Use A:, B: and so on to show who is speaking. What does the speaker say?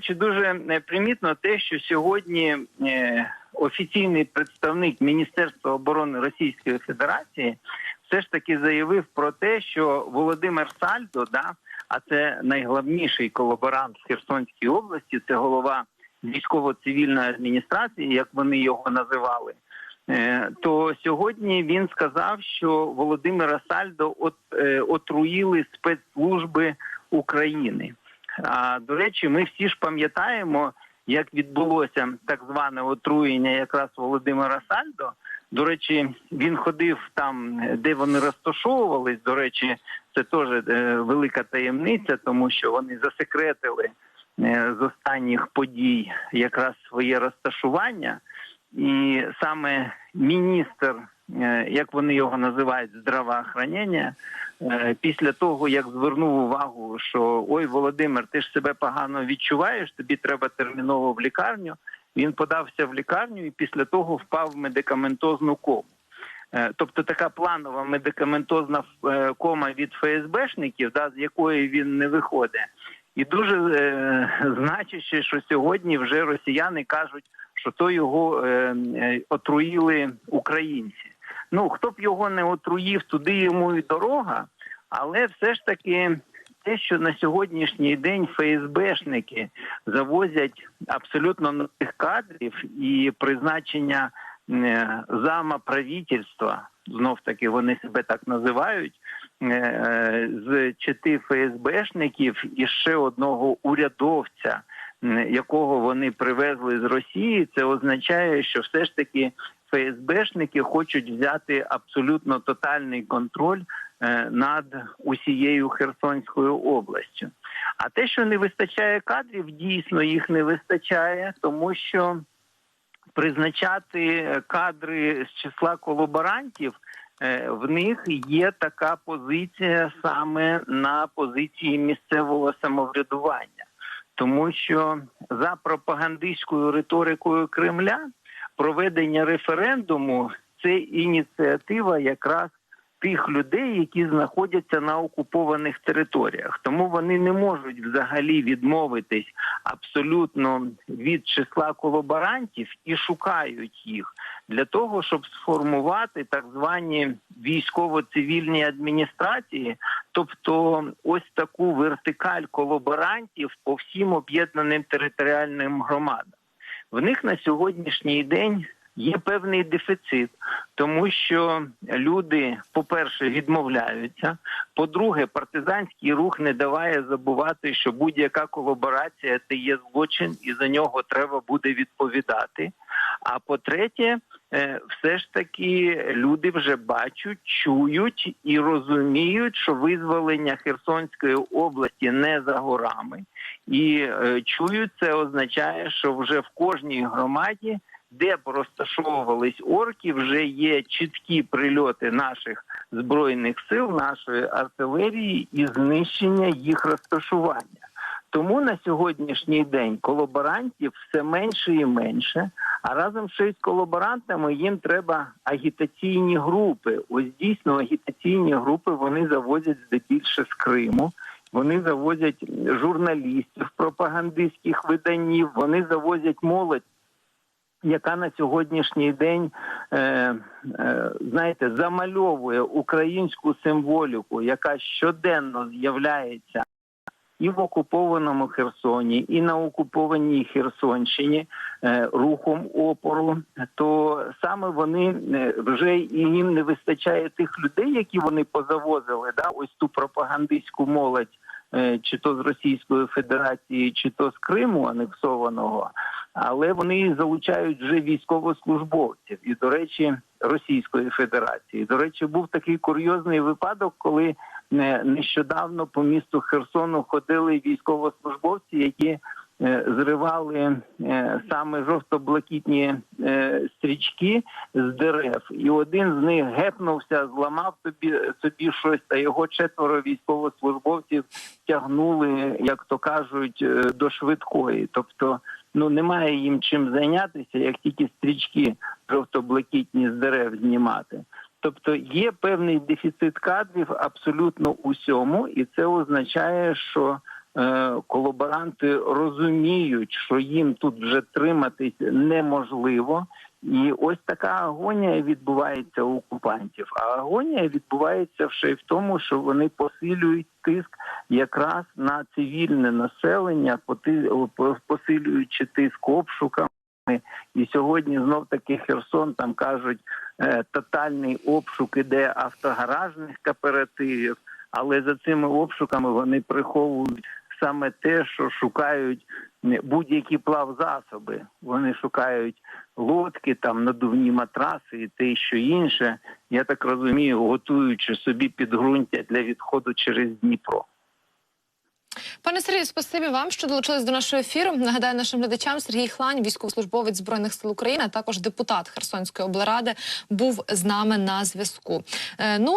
A: Чи дуже е, примітно те, що сьогодні е, офіційний представник Міністерства оборони Російської Федерації все ж таки заявив про те, що Володимир Сальдо, да, а це найголовніший колаборант в Херсонській області, це голова військово-цивільної адміністрації, як вони його називали. Е, То сьогодні він сказав, що Володимира Сальдо от, отруїли спецслужби України. А до речі, ми всі ж пам'ятаємо, як відбулося так зване отруєння якраз Володимира Сальдо. До речі, він ходив там, де вони розташовувались. До речі, це теж е, велика таємниця, тому що вони засекретили е, з останніх подій якраз своє розташування. І саме міністр, як вони його називають, здравоохранення, е, після того як звернув увагу, що ой, Володимир, ти ж себе погано відчуваєш, тобі треба терміново в лікарню. Він подався в лікарню і після того впав в медикаментозну кому. Е, Тобто така планова медикаментозна е, кома від ФСБшників, да, з якої він не виходить. І дуже е, значуще, що сьогодні вже росіяни кажуть, що то його е, е, отруїли українці. Ну хто б його не отруїв, туди йому і дорога, але все ж таки. Те, що на сьогоднішній день ФСБшники завозять абсолютно нових кадрів і призначення е, зама правительства, знов таки вони себе так називають, е, з чити ФСБшників і ще одного урядовця, якого вони привезли з Росії, це означає, що все ж таки ФСБшники хочуть взяти абсолютно тотальний контроль е, над усією Херсонською областю. А те, що не вистачає кадрів, дійсно їх не вистачає, тому що призначати кадри з числа колаборантів. е, В них є така позиція саме на позиції місцевого самоврядування, тому що за пропагандистською риторикою Кремля проведення референдуму це ініціатива якраз тих людей, які знаходяться на окупованих територіях. Тому вони не можуть взагалі відмовитись абсолютно від числа колаборантів і шукають їх для того, щоб сформувати так звані військово-цивільні адміністрації, тобто ось таку вертикаль колаборантів по всім об'єднаним територіальним громадам. В них на сьогоднішній день є певний дефіцит, тому що люди, по-перше, відмовляються. По-друге, партизанський рух не даває забувати, що будь-яка колаборація це є злочин, і за нього треба буде відповідати. А по-третє, все ж таки люди вже бачать, чують і розуміють, що визволення Херсонської області не за горами, і е, чують це означає, що вже в кожній громаді де б розташовувались орки, вже є чіткі прильоти наших збройних сил, нашої артилерії і знищення їх розташування. Тому на сьогоднішній день колаборантів все менше і менше. А разом ще з колаборантами їм треба агітаційні групи. Ось дійсно агітаційні групи вони завозять здебільше з Криму. Вони завозять журналістів, пропагандистських виданів. Вони завозять молодь яка на сьогоднішній день е, е, знаєте замальовує українську символіку, яка щоденно з'являється і в окупованому Херсоні, і на окупованій Херсонщині е, рухом опору, то саме вони е, вже і їм не вистачає тих людей, які вони позавозили, да, ось ту пропагандистську молодь. е, Чи то з Російської Федерації, чи то з Криму анексованого, але вони залучають вже військовослужбовців і, до речі, Російської Федерації. До речі, був такий курйозний випадок, коли нещодавно по місту Херсону ходили військовослужбовці, які е, зривали е, саме жовто-блакитні е, стрічки з дерев, і один з них гепнувся, зламав собі собі щось, та його четверо військовослужбовців тягнули, як то кажуть, до швидкої. Тобто, ну немає їм чим зайнятися, як тільки стрічки жовто-блакитні з дерев знімати. Тобто є певний дефіцит кадрів абсолютно усьому, і це означає, що е, колаборанти розуміють, що їм тут вже триматись неможливо. І ось така агонія відбувається у окупантів. А агонія відбувається ще й в тому, що вони посилюють тиск якраз на цивільне населення, посилюючи тиск обшуками. І сьогодні знов таки Херсон там кажуть, е, тотальний обшук іде автогаражних кооперативів, але за цими обшуками вони приховують саме те, що шукають будь-які плавзасоби. Вони шукають лодки, там надувні матраси і те, що інше. Я так розумію, готуючи собі підґрунтя для відходу через Дніпро.
B: Пане Сергію, спасибі вам, що долучились до нашого ефіру. Нагадаю нашим глядачам Сергій Хлань, військовослужбовець збройних сил України, а також депутат Херсонської облради, був з нами на зв'язку. Е, Ну